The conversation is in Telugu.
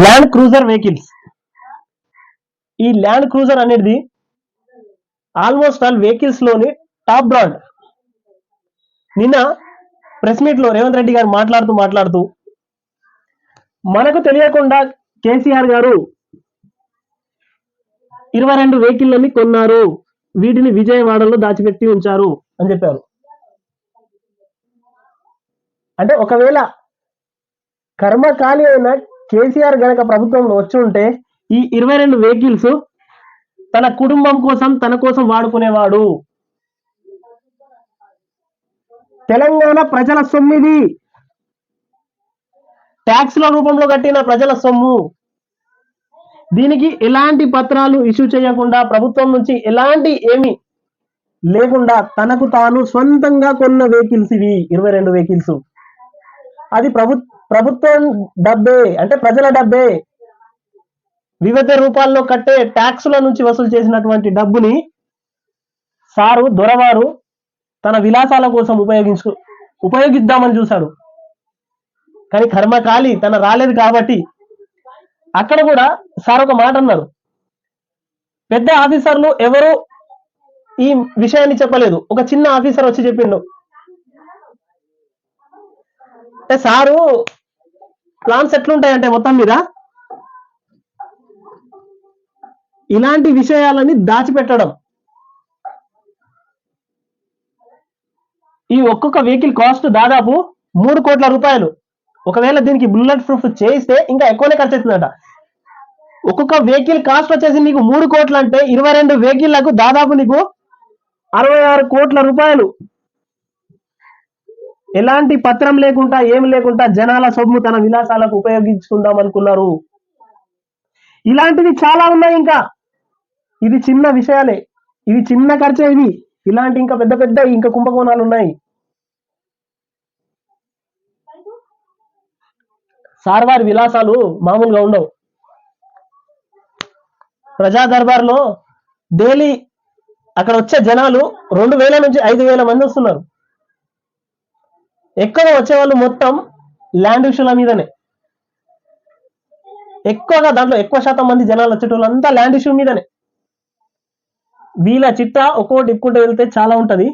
ల్యాండ్ క్రూజర్ వెహికల్స్ ఈ ల్యాండ్ క్రూజర్ అనేది ఆల్మోస్ట్ ఆల్ వెహికల్స్లోని టాప్ బ్రాండ్ నిన్న ప్రెస్ మీట్లో రేవంత్ రెడ్డి గారు మాట్లాడుతూ మాట్లాడుతూ మనకు తెలియకుండా కేసీఆర్ గారు ఇరవై రెండు వెహికల్లని కొన్నారు. వీటిని విజయవాడలో దాచిపెట్టి ఉంచారు అని చెప్పారు. అంటే ఒకవేళ కర్మకాలి అయిన కేసీఆర్ గనక ప్రభుత్వంలో వచ్చి ఉంటే ఈ ఇరవై రెండు వెహికల్స్ తన కుటుంబం కోసం తన కోసం వాడుకునేవాడు. తెలంగాణ ప్రజల సొమ్మిది. ట్యాక్స్ల రూపంలో కట్టిన ప్రజల సొమ్ము. దీనికి ఎలాంటి పత్రాలు ఇష్యూ చేయకుండా ప్రభుత్వం నుంచి ఎలాంటి ఏమి లేకుండా తనకు తాను సొంతంగా కొన్న వెహికల్స్ ఇవి ఇరవై రెండు వెహికల్స్ అది ప్రభు ప్రభుత్వం డబ్బే అంటే ప్రజల డబ్బే. వివిధ రూపాల్లో కట్టే ట్యాక్సుల నుంచి వసూలు చేసినటువంటి డబ్బుని సారు దొరవారు తన విలాసాల కోసం ఉపయోగించు ఉపయోగిద్దామని చూశాడు కానీ కర్మకాలి తన రాలేదు కాబట్టి అక్కడ కూడా సార్ ఒక మాట అన్నారు. పెద్ద ఆఫీసర్లు ఎవరు ఈ విషయాన్ని చెప్పలేదు. ఒక చిన్న ఆఫీసర్ వచ్చి చెప్పిండు. అంటే సారు ప్లాన్స్ ఎట్లుంటాయంటే మొత్తం మీద ఇలాంటి విషయాలని దాచిపెట్టడం. ఈ ఒక్కొక్క వెహికల్ కాస్ట్ దాదాపు మూడు కోట్ల రూపాయలు. ఒకవేళ దీనికి బుల్లెట్ ప్రూఫ్ చేయిస్తే ఇంకా ఎక్కువనే ఖర్చు అవుతుందట. ఒక్కొక్క వెహికల్ కాస్ట్ వచ్చేసి నీకు మూడు కోట్లు అంటే ఇరవై రెండు వెహికల్లకు దాదాపు నీకు అరవై ఆరు కోట్ల రూపాయలు. ఎలాంటి పత్రం లేకుండా ఏం లేకుండా జనాల సొమ్ము తన విలాసాలకు ఉపయోగించుకుందాం అనుకున్నారు. ఇలాంటివి చాలా ఉన్నాయి ఇంకా. ఇది చిన్న విషయాలే. ఇది చిన్న ఖర్చే ఇవి. ఇలాంటి ఇంకా పెద్ద పెద్ద ఇంకా కుంభకోణాలు ఉన్నాయి. సార్ వారి విలాసాలు మామూలుగా ఉండవు. ప్రజా దర్బార్లో డైలీ అక్కడ వచ్చే జనాలు రెండు వేల నుంచి ఐదు వేల మంది వస్తున్నారు. ఎక్కడ వచ్చేవాళ్ళు మొత్తం ల్యాండ్ విషయాల మీదనే. ఎక్కువగా దాంట్లో ఎక్కువ శాతం మంది జనాలు వచ్చేటోళ్ళంతా ల్యాండ్ ఇష్యూ మీదనే. వీళ్ళ చిట్ట ఒక్కోటి ఇప్పుకుంటూ వెళ్తే చాలా ఉంటుంది.